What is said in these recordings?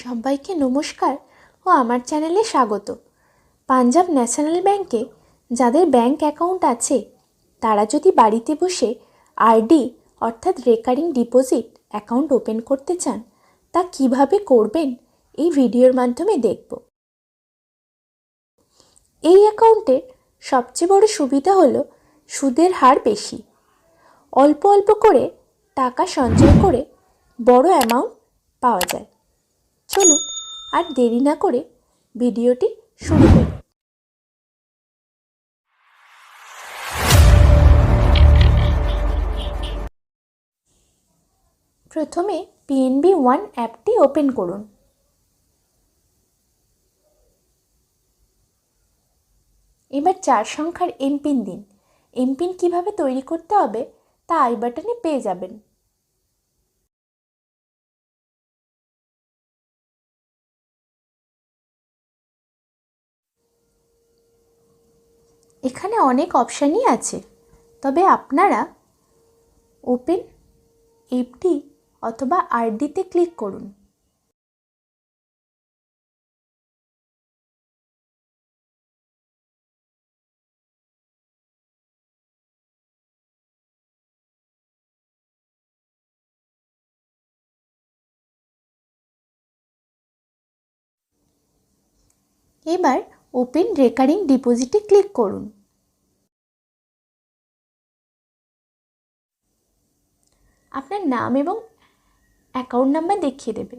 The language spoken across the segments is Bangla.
সবাইকে নমস্কার ও আমার চ্যানেলে স্বাগত। পাঞ্জাব ন্যাশনাল ব্যাংকে যাদের ব্যাংক অ্যাকাউন্ট আছে, তারা যদি বাড়িতে বসে আরডি অর্থাৎ রেকারিং ডিপোজিট অ্যাকাউন্ট ওপেন করতে চান, তা কীভাবে করবেন এই ভিডিওর মাধ্যমে দেখব। এই অ্যাকাউন্টের সবচেয়ে বড় সুবিধা হলো সুদের হার বেশি। অল্প অল্প করে টাকা সঞ্চয় করে বড় অ্যামাউন্ট পাওয়া যায়। চলুন আর দেরি না করে ভিডিওটি শুরু করি। প্রথমে পিএনবি ওয়ান অ্যাপটি ওপেন করুন। এবার চার সংখ্যার এমপিন দিন। এমপিন কীভাবে তৈরি করতে হবে তা আই বাটনে পেয়ে যাবেন। এখানে অনেক অপশানই আছে। তবে আপনারা ওপেন এফডি অথবা আরডিতে ক্লিক করুন। এবার ওপেন রেকারিং ডিপোজিটে ক্লিক করুন। আপনার নাম এবং অ্যাকাউন্ট নাম্বার দেখিয়ে দেবে।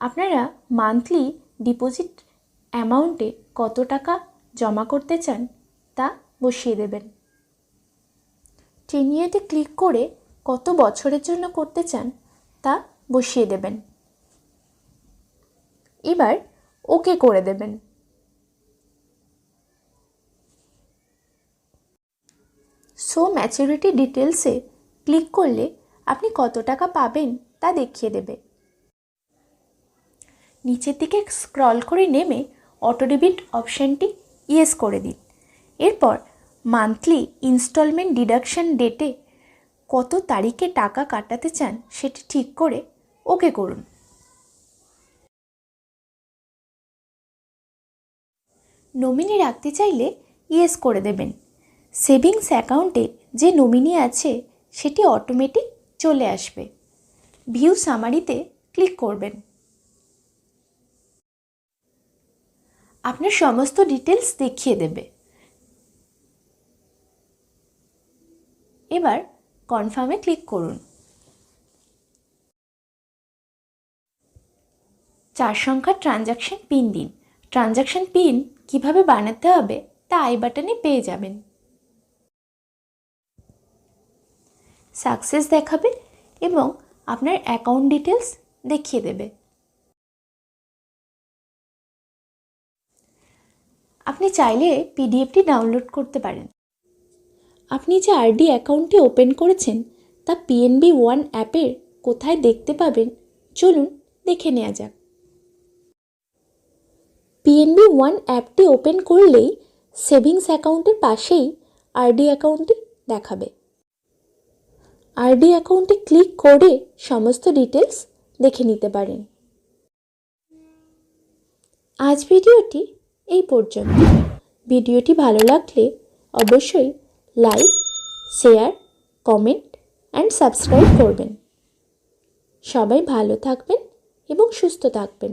আপনারা মান্থলি ডিপোজিট অ্যামাউন্টে কত টাকা জমা করতে চান তা বসিয়ে দেবেন। টেনিয়াতে ক্লিক করে কত বছরের জন্য করতে চান তা বসিয়ে দেবেন। এবার ওকে করে দেবেন। সো ম্যাচুরিটি ডিটেলসে ক্লিক করলে আপনি কত টাকা পাবেন তা দেখিয়ে দেবে। নিচের দিকে স্ক্রল করে নেমে অটো ডেবিট অপশানটি ইয়েস করে দিন। এরপর মান্থলি ইনস্টলমেন্ট ডিডাকশান ডেটে কত তারিখে টাকা কাটাতে চান সেটি ঠিক করে ওকে করুন। নমিনি রাখতে চাইলে ইয়েস করে দেবেন। সেভিংস অ্যাকাউন্টে যে নমিনি আছে সেটি অটোমেটিক চলে আসবে। ভিউ সামারিতে ক্লিক করবেন। আপনার সমস্ত ডিটেলস দেখিয়ে দেবে। এবার কনফার্মে ক্লিক করুন। চার সংখ্যার ট্রানজাকশন পিন দিন। ট্রানজাকশন পিন কীভাবে বানাতে হবে তা আই বাটনে পেয়ে যাবেন। সাকসেস দেখাবে এবং আপনার অ্যাকাউন্ট ডিটেলস দেখিয়ে দেবে। আপনি চাইলে পিডিএফটি ডাউনলোড করতে পারেন। আপনি যে আরডি অ্যাকাউন্টটি ওপেন করেছেন, তা পিএনবি ওয়ান অ্যাপের কোথায় দেখতে পাবেন, চলুন দেখে নেওয়া যাক। পিএনবি ওয়ান অ্যাপটি ওপেন করলেই সেভিংস অ্যাকাউন্টের পাশেই আরডি অ্যাকাউন্টটি দেখাবে। আরডি অ্যাকাউন্টে ক্লিক করে সমস্ত ডিটেলস দেখে নিতে পারেন। আজ ভিডিওটি এই পর্যন্ত। ভিডিওটি ভালো লাগলে অবশ্যই like, share, comment and subscribe করবেন। সবাই ভালো থাকবেন এবং সুস্থ থাকবেন।